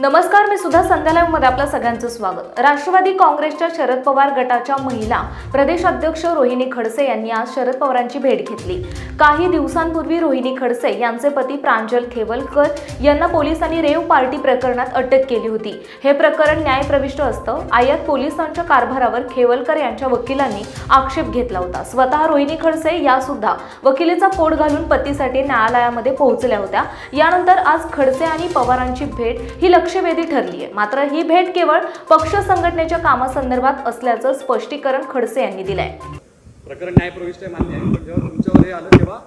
नमस्कार मी सुद्धा संध्यालयमध्ये आपलं सगळ्यांचं स्वागत. राष्ट्रवादी काँग्रेसच्या शरद पवार गटाच्या महिला प्रदेश अध्यक्ष रोहिणी खडसे यांनी आज शरद पवारांची भेट घेतली. काही दिवसांपूर्वी रोहिणी खडसे यांचे पती प्रांजल खेवलकर यांना पोलिसांनी रेव पार्टी प्रकरणात अटक केली होती. हे प्रकरण न्यायप्रविष्ट असतं. आयात पोलिसांच्या कारभारावर खेवलकर यांच्या वकिलांनी आक्षेप घेतला होता. स्वतः रोहिणी खडसे या सुद्धा वकिलीचा कोड घालून पतीसाठी न्यायालयामध्ये पोहोचल्या होत्या. यानंतर आज खडसे आणि पवारांची भेट ही लक्षवेधी ठरली आहे. मात्र ही भेट केवळ पक्ष संघटनेच्या कामासंदर्भात असल्याचं स्पष्टीकरण खडसे यांनी दिलंय. प्रकरण न्यायप्रविष्ट आहे मान्य आहे. पण जेव्हा तुमच्यावर हे आलं तेव्हा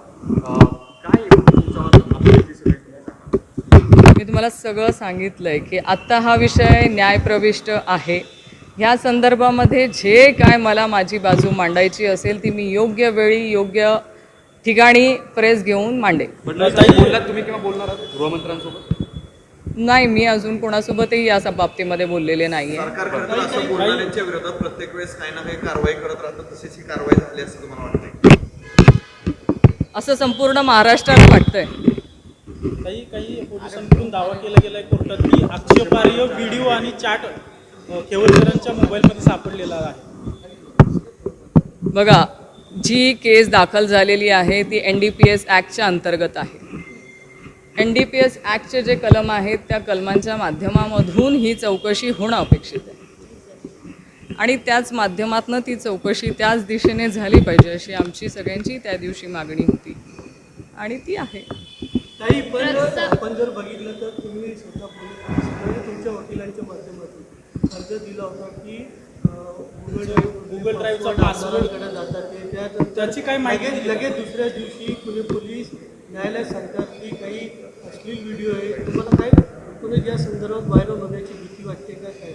काय? मी तुम्हाला सगळं सांगितलं आहे की आत्ता हा विषय न्यायप्रविष्ट आहे. ह्या संदर्भामध्ये जे काय मला माझी बाजू मांडायची असेल ती मी योग्य वेळी योग्य ठिकाणी प्रेस घेऊन मांडे मंडळी बोललात तुम्ही किंवा बोलणार आहात? गृहमंत्र्यांसोबत? नाही मी अजून कोणासोबतही या स- बाबतीमध्ये बोललेले नाही आहे सरकारकडे असं बोलणाऱ्यांच्या विरोधात प्रत्येक वेळेस काही ना काही कारवाई करत राहतात तशीच ही कारवाई झाली असं तुम्हाला वाटतंय? असं संपूर्ण महाराष्ट्राला वाटतंय. काही काही पोलिसांकडून दावा केला गेलाय कोर्टात की आक्षेपार्ह व्हिडिओ आणि चॅट अ, केवलकरांच्या मोबाईलमध्ये सापडलेला आहे. बघा जी केस दाखल झालेली आहे ती एन डी पी एस ॲक्टच्या अंतर्गत आहे. एन डी पी एस ॲक्टचे जे कलम आहेत त्या कलमांच्या माध्यमामधून ही चौकशी होणं अपेक्षित आहे. आणि त्याच माध्यमातनं ती चौकशी त्याच दिशेने झाली पाहिजे अशी आमची सगळ्यांची त्या दिवशी मागणी होती. आणि ती आहे. ताई पण आपण जर बघितलं तर तुम्ही स्वतः तुमच्या वकिलांच्या माध्यमातून अर्ज दिला होता की गुगल Google Drive चा password कडे जातात ते. त्यात त्याची काय माहिती लगेच लगेच दुसऱ्या दिवशी पुणे पोलीस न्यायालय सांगतात की काही अश्लील व्हिडिओ आहे. तुम्हाला काय पुणे या संदर्भात व्हायरल होण्याची भीती वाटते का काय?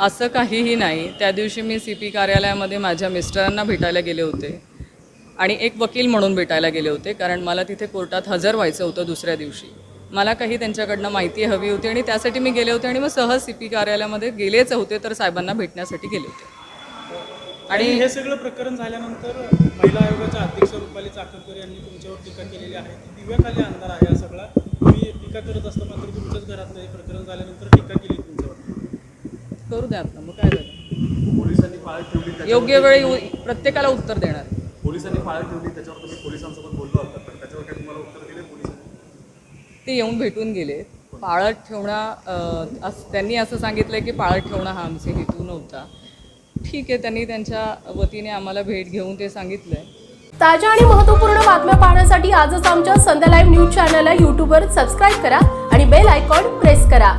असं काहीही नाही. त्या दिवशी मी सी पी कार्यालयामध्ये माझ्या मिस्टरांना भेटायला गेले होते. आणि एक वकील म्हणून भेटायला गेले होते कारण मला तिथे कोर्टात हजर व्हायचं होतं दुसऱ्या दिवशी. मला काही त्यांच्याकडनं माहिती हवी होती आणि त्यासाठी मी गेले होते आणि मग सहज सी पी कार्यालयामध्ये गेलेच होते तर साहेबांना भेटण्यासाठी गेले होते. आणि हे सगळं प्रकरण झाल्यानंतर महिला आयोगाच्या अध्यक्ष रुपाली चाकरकर यांनी तुमच्यावर टीका केलेली आहे. ती दिव्याखाली अंधार आहे हा सगळा. तुम्ही टीका करत असता मात्र तुमच्याच घरातलं हे प्रकरण झाल्यानंतर टीका केली तुमच्यावर. करू द्या आता मग काय झालं? पोलिसांनी पाळत ठेवली योग्य वेळी प्रत्येकाला उत्तर देणार. पोलिसांनी पाळत ठेवली त्याच्यावर तुम्ही पोलिसांसोबत बोललो होता तर त्याच्यावर काय तुम्हाला उत्तर दिले पोलिसांनी? ते येऊन भेटून गेले. पाळत ठेवणं त्यांनी असं सांगितलं की पाळत ठेवणं हा आमचे हेतू नव्हता. ठीक आहे त्यांनी त्यांच्या वतीने आम्हाला भेट घेऊन ते सांगितलं आहे ताज्या आणि महत्त्वपूर्ण बातम्या पाहण्यासाठी आजच आमच्या संध्या लाईव्ह न्यूज चॅनलला यूट्यूबवर सबस्क्राईब करा आणि बेल आयकॉन प्रेस करा.